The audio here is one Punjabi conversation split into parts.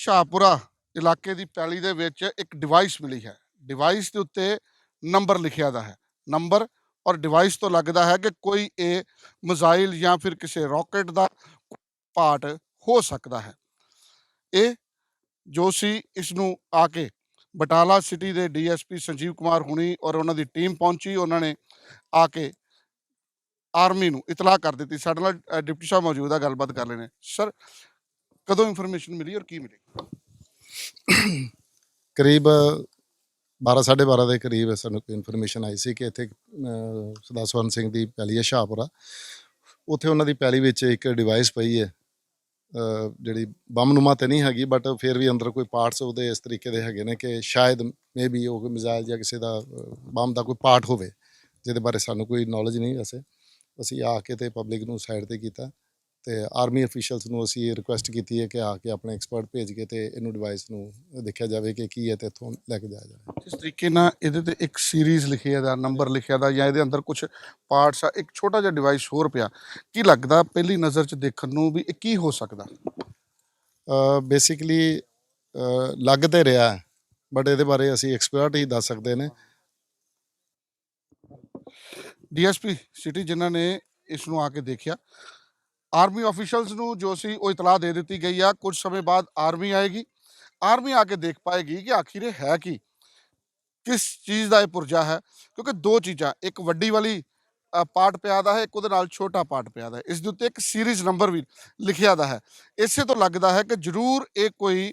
ਸ਼ਾਹਪੁਰਾ ਇਲਾਕੇ ਦੀ ਪੈਲੀ ਦੇ ਵਿੱਚ ਇੱਕ ਡਿਵਾਈਸ ਮਿਲੀ ਹੈ। ਡਿਵਾਈਸ ਦੇ ਉੱਤੇ ਨੰਬਰ ਲਿਖਿਆ ਦਾ ਹੈ। ਨੰਬਰ ਔਰ ਡਿਵਾਈਸ ਤੋਂ ਲੱਗਦਾ ਹੈ ਕਿ ਕੋਈ ਇਹ ਮਿਜ਼ਾਈਲ ਜਾਂ ਫਿਰ ਕਿਸੇ ਰਾਕੇਟ ਦਾ ਪਾਰਟ ਹੋ ਸਕਦਾ ਹੈ। ਇਹ ਜੋ ਸੀ ਇਸ ਨੂੰ ਆ ਕੇ ਬਟਾਲਾ ਸਿਟੀ ਦੇ ਡੀਐਸਪੀ ਸੰਜੀਵ ਕੁਮਾਰ ਹੁਣੀ ਔਰ ਉਹਨਾਂ ਦੀ ਟੀਮ ਪਹੁੰਚੀ। ਉਹਨਾਂ ਨੇ ਆ ਕੇ ਆਰਮੀ ਨੂੰ ਇਤਲਾਹ ਕਰ ਦਿੱਤੀ। ਸਾਡੇ ਨਾਲ ਡਿਪਟੀ ਸਾਹਿਬ ਮੌਜੂਦ ਆ, ਗੱਲਬਾਤ ਕਰ ਲੈਣੇ ਸਰ ਕਦੋਂ ਇਨਫੋਰਮੇਸ਼ਨ ਮਿਲੀ ਔਰ ਕੀ ਮਿਲੀ? ਕਰੀਬ 12 12:30 ਦੇ ਕਰੀਬ ਸਾਨੂੰ ਕੋਈ ਇਨਫੋਰਮੇਸ਼ਨ ਆਈ ਸੀ ਕਿ ਇੱਥੇ ਅਹ, ਸਵਰਨ ਸਿੰਘ ਦੀ ਪੈਲੀ ਹੈ ਸ਼ਾਹਪੁਰਾ। ਉੱਥੇ ਉਹਨਾਂ ਦੀ ਪੈਲੀ ਵਿੱਚ ਇੱਕ ਡਿਵਾਈਸ ਪਈ ਹੈ ਅਹ, ਜਿਹੜੀ ਬੰਮਨੁਮਾ ਤੇ ਨਹੀਂ ਹੈਗੀ ਬਟ ਫਿਰ ਵੀ ਅੰਦਰ ਕੋਈ ਪਾਰਟਸ ਉਹਦੇ ਇਸ ਤਰੀਕੇ ਦੇ ਹੈਗੇ ਨੇ ਕਿ ਸ਼ਾਇਦ ਮੇਬੀ ਉਹ ਕੋਈ ਮਿਜ਼ਾਈਲ ਜਾਂ ਕਿਸੇ ਦਾ ਬੰਮ ਦਾ ਕੋਈ ਪਾਰਟ ਹੋਵੇ ਜਿਹਦੇ ਬਾਰੇ ਸਾਨੂੰ ਕੋਈ ਨੌਲੇਜ ਨਹੀਂ ਵੈਸੇ। ਅਸੀਂ ਆ ਕੇ ਤੇ ਪਬਲਿਕ ਨੂੰ ਸਾਈਡ ਤੇ ਕੀਤਾ। ਤੇ ਆਰਮੀ ਅਫੀਸ਼ੀਅਲਸ ਨੂੰ ਅਸੀਂ ਇਹ ਰਿਕੁਐਸਟ ਕੀਤੀ ਹੈ ਕਿ ਆ ਕੇ ਆਪਣੇ ਐਕਸਪਰਟ ਭੇਜ ਕੇ ਤੇ ਇਹਨੂੰ ਡਿਵਾਈਸ ਨੂੰ ਦੇਖਿਆ ਜਾਵੇ ਕਿ ਕੀ ਹੈ ਤੇ ਇੱਥੋਂ ਲੈ ਕੇ ਜਾਇਆ ਜਾਵੇ। ਜਿਸ ਤਰੀਕੇ ਨਾਲ ਇਹਦੇ ਤੇ ਇੱਕ ਸੀਰੀਜ਼ ਲਿਖਿਆ ਦਾ ਨੰਬਰ ਲਿਖਿਆ ਦਾ ਜਾਂ ਇਹਦੇ ਅੰਦਰ ਕੁਝ ਪਾਰਟਸ ਆ ਇੱਕ ਛੋਟਾ ਜਿਹਾ ਡਿਵਾਈਸ ਹੋਰ ਪਿਆ ਕੀ ਲੱਗਦਾ ਪਹਿਲੀ ਨਜ਼ਰ 'ਚ ਦੇਖਣ ਨੂੰ ਵੀ ਇਹ ਕੀ ਹੋ ਸਕਦਾ? ਬੇਸਿਕਲੀ ਲੱਗ ਤੇ ਰਿਹਾ ਬਟ ਇਹਦੇ ਬਾਰੇ ਅਸੀਂ ਐਕਸਪਰਟ ਹੀ ਦੱਸ ਸਕਦੇ ਨੇ। ਡੀਐਸਪੀ ਸਿਟੀ ਜਿਨ੍ਹਾਂ ਨੇ ਇਸ ਨੂੰ ਆ ਕੇ ਦੇਖਿਆ ਆਰਮੀ ਅਫੀਸ਼ੀਅਲਸ ਨੂੰ ਜੋ ਸੀ ਉਹ ਇਤਲਾਹ ਦੇ ਦਿੱਤੀ ਗਈ ਆ। ਕੁਝ ਸਮੇਂ ਬਾਅਦ ਆਰਮੀ ਆਏਗੀ। ਆਰਮੀ ਆ ਕੇ ਦੇਖ ਪਾਏਗੀ ਕਿ ਆਖਿਰ ਇਹ ਹੈ ਕੀ। ਕਿਸ ਚੀਜ਼ ਦਾ ਇਹ ਪੁਰਜਾ ਹੈ? ਕਿਉਂਕਿ ਦੋ ਚੀਜ਼ਾਂ, ਇੱਕ ਵੱਡੀ ਵਾਲੀ ਪਾਰਟ ਪਿਆ ਦਾ ਹੈ, ਇੱਕ ਉਹਦੇ ਨਾਲ ਛੋਟਾ ਪਾਰਟ ਪਿਆ ਦਾ ਇਸ ਦੇ ਉੱਤੇ ਇੱਕ ਸੀਰੀਜ਼ ਨੰਬਰ ਵੀ ਲਿਖਿਆ ਦਾ ਹੈ। ਇਸੇ ਤੋਂ ਲੱਗਦਾ ਹੈ ਕਿ ਜ਼ਰੂਰ ਇਹ ਕੋਈ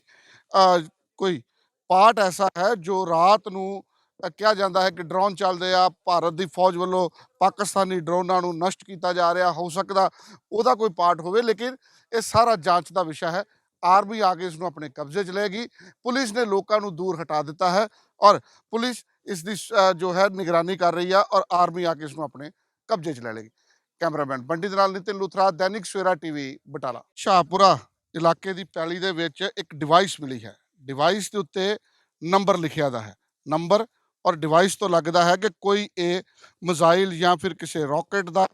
ਕੋਈ ਪਾਰਟ ਐਸਾ ਹੈ ਜੋ ਰਾਤ ਨੂੰ ਕਿਹਾ ਜਾਂਦਾ ਹੈ ਕਿ ਡਰੋਨ ਚੱਲਦੇ ਆ ਭਾਰਤ ਦੀ ਫੌਜ ਵੱਲੋਂ ਪਾਕਿਸਤਾਨੀ ਡਰੋਨਾਂ ਨੂੰ ਨਸ਼ਟ ਕੀਤਾ ਜਾ ਰਿਹਾ ਹੋ ਸਕਦਾ ਉਹਦਾ ਕੋਈ ਪਾਰਟ ਹੋਵੇ ਲੇਕਿਨ ਇਹ ਸਾਰਾ ਜਾਂਚ ਦਾ ਵਿਸ਼ਾ ਹੈ। ਆਰਮੀ ਆ ਕੇ ਇਸ ਨੂੰ ਆਪਣੇ ਕਬਜ਼ੇ 'ਚ ਲਏਗੀ ਪੁਲਿਸ ਨੇ ਲੋਕਾਂ ਨੂੰ ਦੂਰ ਹਟਾ ਦਿੱਤਾ ਹੈ ਔਰ ਪੁਲਿਸ ਇਸ ਦੀ ਅ, ਜੋ ਹੈ ਨਿਗਰਾਨੀ ਕਰ ਰਹੀ ਆ ਔਰ ਆਰਮੀ ਆ ਕੇ ਇਸ ਨੂੰ ਆਪਣੇ ਕਬਜ਼ੇ 'ਚ ਲੈ ਲਏਗੀ। ਕੈਮਰਾਮੈਨ ਬੰਟੀ ਦੇ ਨਾਲ ਨਿਤਿਨ ਲੁਥਰਾ ਦੈਨਿਕ ਸਵੇਰਾ ਟੀਵੀ ਬਟਾਲਾ। ਸ਼ਾਹਪੁਰਾ ਇਲਾਕੇ ਦੀ ਪੈਲੀ ਦੇ ਵਿੱਚ ਇੱਕ ਡਿਵਾਈਸ ਮਿਲੀ ਹੈ। ਡਿਵਾਈਸ ਦੇ ਉੱਤੇ ਨੰਬਰ ਲਿਖਿਆ ਦਾ ਹੈ। ਨੰਬਰ ਔਰ ਡਿਵਾਈਸ ਤੋਂ ਲੱਗਦਾ ਹੈ ਕਿ ਕੋਈ ਇਹ ਮਿਜ਼ਾਈਲ ਜਾਂ ਫਿਰ ਕਿਸੇ ਰਾਕੇਟ ਦਾ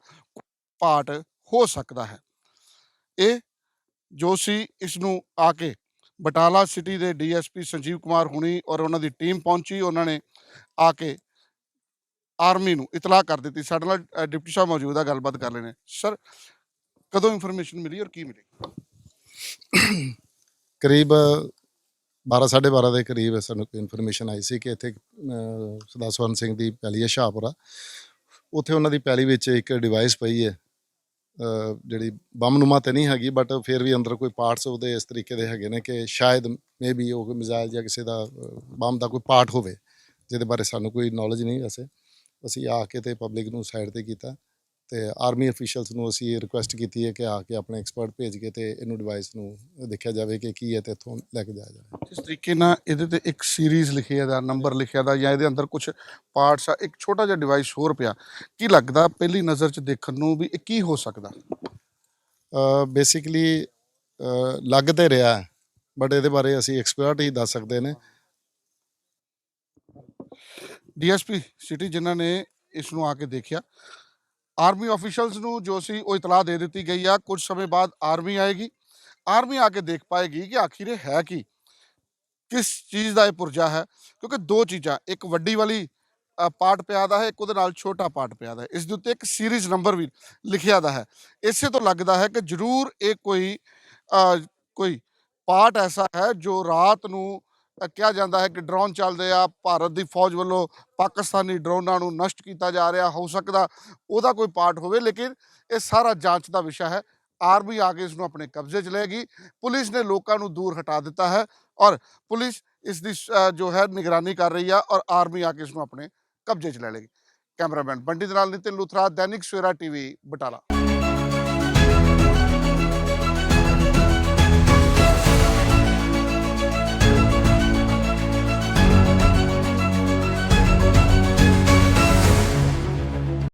ਪਾਰਟ ਹੋ ਸਕਦਾ ਹੈ। ਇਹ ਜੋ ਸੀ ਇਸ ਨੂੰ ਆ ਕੇ ਬਟਾਲਾ ਸਿਟੀ ਦੇ ਡੀਐਸਪੀ ਸੰਜੀਵ ਕੁਮਾਰ ਹੁਣੀ ਔਰ ਉਹਨਾਂ ਦੀ ਟੀਮ ਪਹੁੰਚੀ। ਉਹਨਾਂ ਨੇ ਆ ਕੇ ਆਰਮੀ ਨੂੰ ਇਤਲਾਹ ਕਰ ਦਿੱਤੀ। ਸਾਡੇ ਨਾਲ ਡਿਪਟੀ ਸਾਹਿਬ ਮੌਜੂਦ ਆ, ਗੱਲਬਾਤ ਕਰ ਲੈਣੇ ਸਰ ਕਦੋਂ ਇਨਫੋਰਮੇਸ਼ਨ ਮਿਲੀ ਔਰ ਕੀ ਮਿਲੀ? ਕਰੀਬ 12 12:30 ਦੇ ਕਰੀਬ ਸਾਨੂੰ ਇਨਫੋਰਮੇਸ਼ਨ ਆਈ ਸੀ ਕਿ ਇੱਥੇ ਅਹ, ਸਵਰਨ ਸਿੰਘ ਦੀ ਪੈਲੀ ਹੈ ਸ਼ਾਹਪੁਰਾ। ਉੱਥੇ ਉਹਨਾਂ ਦੀ ਪੈਲੀ ਵਿੱਚ ਇੱਕ ਡਿਵਾਈਸ ਪਈ ਹੈ ਅਹ, ਜਿਹੜੀ ਬੰਮਨੁਮਾ ਤੇ ਨਹੀਂ ਹੈਗੀ ਬਟ ਫਿਰ ਵੀ ਅੰਦਰ ਕੋਈ ਪਾਰਟਸ ਉਹਦੇ ਇਸ ਤਰੀਕੇ ਦੇ ਹੈਗੇ ਨੇ ਕਿ ਸ਼ਾਇਦ ਮੇਬੀ ਉਹ ਕੋਈ ਮਿਜ਼ਾਈਲ ਜਾਂ ਕਿਸੇ ਦਾ ਬੰਮ ਦਾ ਕੋਈ ਪਾਰਟ ਹੋਵੇ ਜਿਹਦੇ ਬਾਰੇ ਸਾਨੂੰ ਕੋਈ ਨੌਲੇਜ ਨਹੀਂ ਵੈਸੇ। ਅਸੀਂ ਆ ਕੇ ਤੇ ਪਬਲਿਕ ਨੂੰ ਸਾਈਡ ਤੇ ਕੀਤਾ। ਤੇ ਆਰਮੀ ਅਫੀਸ਼ੀਅਲਸ ਨੂੰ ਅਸੀਂ ਇਹ ਰਿਕੁਐਸਟ ਕੀਤੀ ਹੈ ਕਿ ਆ ਕੇ ਆਪਣੇ ਐਕਸਪਰਟ ਭੇਜ ਕੇ ਤੇ ਇਹਨੂੰ ਡਿਵਾਈਸ ਨੂੰ ਦੇਖਿਆ ਜਾਵੇ ਕਿ ਕੀ ਹੈ ਤੇ ਇੱਥੋਂ ਲੈ ਕੇ ਜਾਇਆ ਜਾਵੇ। ਜਿਸ ਤਰੀਕੇ ਨਾਲ ਇਹਦੇ ਤੇ ਇੱਕ ਸੀਰੀਜ਼ ਲਿਖਿਆ ਦਾ ਨੰਬਰ ਲਿਖਿਆ ਦਾ ਜਾਂ ਇਹਦੇ ਅੰਦਰ ਕੁਝ ਪਾਰਟਸ ਆ ਇੱਕ ਛੋਟਾ ਜਿਹਾ ਡਿਵਾਈਸ ਹੋਰ ਪਿਆ ਕੀ ਲੱਗਦਾ ਪਹਿਲੀ ਨਜ਼ਰ 'ਚ ਦੇਖਣ ਨੂੰ ਵੀ ਇਹ ਕੀ ਹੋ ਸਕਦਾ? ਬੇਸਿਕਲੀ ਲੱਗ ਤੇ ਰਿਹਾ ਬਟ ਇਹਦੇ ਬਾਰੇ ਅਸੀਂ ਐਕਸਪਰਟ ਹੀ ਦੱਸ ਸਕਦੇ ਨੇ। ਡੀਐਸਪੀ ਸਿਟੀ ਜਿਨ੍ਹਾਂ ਨੇ ਇਸ ਨੂੰ ਆ ਕੇ ਦੇਖਿਆ ਆਰਮੀ ਅਫੀਸ਼ੀਅਲਸ ਨੂੰ ਜੋ ਸੀ ਉਹ ਇਤਲਾਹ ਦੇ ਦਿੱਤੀ ਗਈ ਆ। ਕੁਝ ਸਮੇਂ ਬਾਅਦ ਆਰਮੀ ਆਏਗੀ। ਆਰਮੀ ਆ ਕੇ ਦੇਖ ਪਾਏਗੀ ਕਿ ਆਖਿਰ ਇਹ ਹੈ ਕੀ। ਕਿਸ ਚੀਜ਼ ਦਾ ਇਹ ਪੁਰਜਾ ਹੈ? ਕਿਉਂਕਿ ਦੋ ਚੀਜ਼ਾਂ, ਇੱਕ ਵੱਡੀ ਵਾਲੀ ਪਾਰਟ ਪਿਆ ਦਾ ਹੈ, ਇੱਕ ਉਹਦੇ ਨਾਲ ਛੋਟਾ ਪਾਰਟ ਪਿਆ ਦਾ ਹੈ। ਇਸ ਦੇ ਉੱਤੇ ਇੱਕ ਸੀਰੀਜ਼ ਨੰਬਰ ਵੀ ਲਿਖਿਆ ਦਾ ਹੈ। ਇਸੇ ਤੋਂ ਲੱਗਦਾ ਹੈ ਕਿ ਜ਼ਰੂਰ ਇਹ ਕੋਈ ਕੋਈ ਪਾਰਟ ਐਸਾ ਹੈ ਜੋ ਰਾਤ ਨੂੰ ਕਿਹਾ ਜਾਂਦਾ ਹੈ ਕਿ ਡਰੋਨ ਚੱਲਦੇ ਆ ਭਾਰਤ ਦੀ ਫੌਜ ਵੱਲੋਂ ਪਾਕਿਸਤਾਨੀ ਡਰੋਨਾਂ ਨੂੰ ਨਸ਼ਟ ਕੀਤਾ ਜਾ ਰਿਹਾ ਹੋ ਸਕਦਾ ਉਹਦਾ ਕੋਈ ਪਾਰਟ ਹੋਵੇ ਲੇਕਿਨ ਇਹ ਸਾਰਾ ਜਾਂਚ ਦਾ ਵਿਸ਼ਾ ਹੈ। ਆਰਮੀ ਆ ਕੇ ਇਸ ਨੂੰ ਆਪਣੇ ਕਬਜ਼ੇ 'ਚ ਲਏਗੀ ਪੁਲਿਸ ਨੇ ਲੋਕਾਂ ਨੂੰ ਦੂਰ ਹਟਾ ਦਿੱਤਾ ਹੈ ਔਰ ਪੁਲਿਸ ਇਸ ਦੀ ਅ, ਜੋ ਹੈ ਨਿਗਰਾਨੀ ਕਰ ਰਹੀ ਆ ਔਰ ਆਰਮੀ ਆ ਕੇ ਇਸ ਨੂੰ ਆਪਣੇ ਕਬਜ਼ੇ 'ਚ ਲੈ ਲਏਗੀ। ਕੈਮਰਾਮੈਨ ਬੰਡੀ ਦੇ ਨਾਲ ਨਿਤਿਨ ਲੁਥਰਾ ਦੈਨਿਕ ਸਵੇਰਾ ਟੀਵੀ ਬਟਾਲਾ।